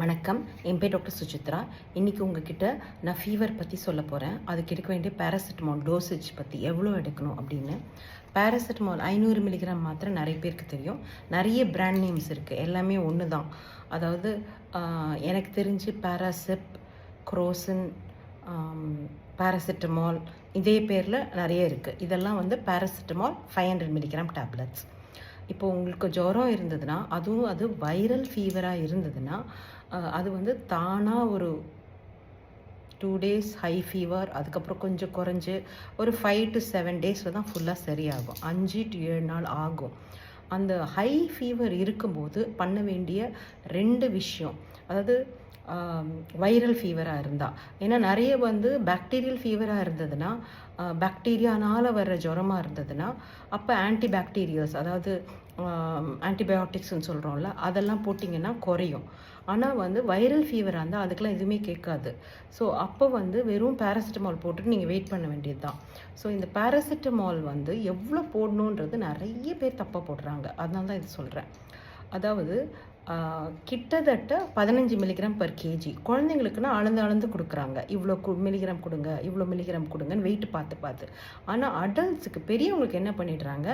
வணக்கம். என் பேர் டாக்டர் சுசித்ரா. இன்றைக்கி உங்ககிட்ட நான் ஃபீவர் பற்றி சொல்ல போகிறேன் அதுக்கு எடுக்க வேண்டிய பேராசிட்டமால் டோசேஜ் பற்றி எவ்வளோ எடுக்கணும் அப்படின்னு. பேராசிட்டமால் ஐநூறு மில்லிகிராம் மாத்திரை நிறைய பேருக்கு தெரியும். நிறைய பிராண்ட் நேம்ஸ் இருக்குது எல்லாமே ஒன்று தான் அதாவது எனக்கு தெரிஞ்சு பேராசிப் குரோசன் பேராசிட்டமால் இதே பேரில் நிறைய இருக்குது இதெல்லாம் வந்து paracetamol five hundred milligram tablets இப்போ உங்களுக்கு ஜுரம் இருந்ததுன்னா அதுவும் அது வைரல் ஃபீவராக இருந்ததுன்னா அது வந்து தானாக ஒரு டூ டேஸ் ஹை ஃபீவர் அதுக்கப்புறம் கொஞ்சம் குறைஞ்சி ஒரு ஃபைவ் டு செவன் டேஸில் தான் ஃபுல்லாக சரியாகும். அஞ்சு டு ஏழு நாள் ஆகும். அந்த ஹை ஃபீவர் இருக்கும்போது பண்ண வேண்டிய ரெண்டு விஷயம் அதாவது வைரல் ஃபீவராக இருந்தால் ஏன்னா நிறைய வந்து பாக்டீரியல் ஃபீவராக இருந்ததுன்னா பாக்டீரியானால் வர்ற ஜுரமாக இருந்ததுன்னா அப்போ ஆன்டிபாக்டீரியல்ஸ் அதாவது ஆன்டிபயோட்டிக்ஸ்னு சொல்கிறோம்ல அதெல்லாம் போட்டிங்கன்னா குறையும். ஆனால் வந்து வைரல் ஃபீவராக இருந்தால் அதுக்கெலாம் எதுவுமே கேட்காது. ஸோ அப்போ வந்து வெறும் பேராசிட்டமால் போட்டுட்டு நீங்கள் வெயிட் பண்ண வேண்டியது தான் ஸோ இந்த பேராசிட்டமால் வந்து எவ்வளோ போடணுன்றது நிறைய பேர் தப்பாக போடுறாங்க. அதனால தான் இது சொல்கிறேன் அதாவது கிட்டத்தட்ட பதினஞ்சு மில்லிகிராம் பர் கேஜி குழந்தைங்களுக்குன்னா அளந்து அளந்து கொடுக்குறாங்க. இவ்வளோ கு மில்லிகிராம் கொடுங்க இவ்வளோ மில்லிகிராம் கொடுங்கன்னு வெயிட் பார்த்து பார்த்து. ஆனால் அடல்ட்ஸுக்கு பெரியவங்களுக்கு என்ன பண்ணிடுறாங்க?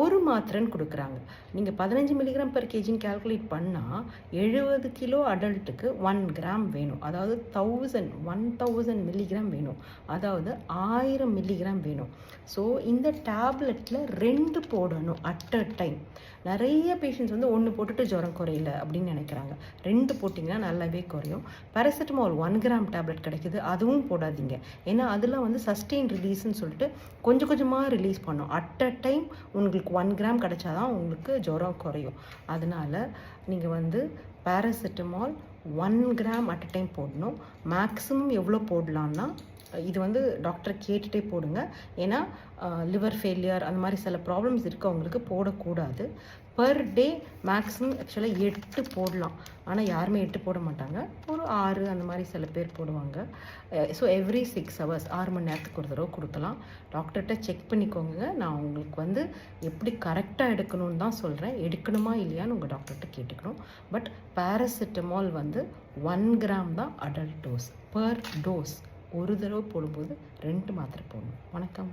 ஒரு மாத்திரைன்னு கொடுக்குறாங்க. நீங்கள் பதினஞ்சு மில்லிகிராம் பர் கேஜின்னு கேல்குலேட் பண்ணால் எழுபது கிலோ அடல்ட்டுக்கு ஒன் கிராம் வேணும். அதாவது தௌசண்ட் ஒன் தௌசண்ட் மில்லிகிராம் வேணும். அதாவது ஆயிரம் மில்லிகிராம் வேணும். ஸோ இந்த டேப்லெட்டில் ரெண்டு போடணும் அட் அ டைம் நிறைய பேஷண்ட்ஸ் வந்து ஒன்று போட்டுட்டு ஜுரம் குறையில. அப்படின்னு நினைக்கிறாங்க. ரெண்டு போட்டிங்கன்னா நல்லாவே குறையும். பேராசிட்டமால் ஒன் கிராம் டேப்லெட் கிடைக்குது. அதுவும் போடாதீங்க. ஏன்னா அதெல்லாம் வந்து சஸ்டெயின் ரிலீஸ்ன்னு சொல்லிட்டு கொஞ்சம் கொஞ்சமாக ரிலீஸ் பண்ணும். அட் அ டைம் உங்களுக்கு ஒன் கிராம் கிடைச்சாதான் உங்களுக்கு ஜுரம் குறையும். அதனால் நீங்கள் வந்து paracetamol one gram at a time போடணும். மேக்ஸிமம் எவ்வளோ போடலான்னா இது வந்து டாக்டரை கேட்டுகிட்டே போடுங்க. ஏன்னா லிவர் ஃபெயிலியர் அந்த மாதிரி சில ப்ராப்ளம்ஸ் இருக்கவங்களுக்கு போடக்கூடாது. பர் டே மேக்ஸிமம் ஆக்சுவலாக எட்டு போடலாம். ஆனால் யாருமே எட்டு போட மாட்டாங்க. ஒரு ஆறு அந்த மாதிரி சில பேர் போடுவாங்க. ஸோ எவ்ரி சிக்ஸ் ஹவர்ஸ் ஆறு மணி நேரத்துக்கு ஒரு தடவை கொடுக்கலாம். டாக்டர்கிட்ட செக் பண்ணிக்கோங்க. நான் உங்களுக்கு வந்து எப்படி கரெக்டாக எடுக்கணும்னு தான் சொல்கிறேன் எடுக்கணுமா இல்லையான்னு உங்கள் டாக்டர்கிட்ட கேட்டுக்கணும். பட் பேராசிட்டமால் வந்து ஒன் கிராம் தான் அடல்ட் டோஸ் பர் டோஸ் ஒரு தடவை போடும்போது ரெண்டு மாத்திரை போடணும். வணக்கம்.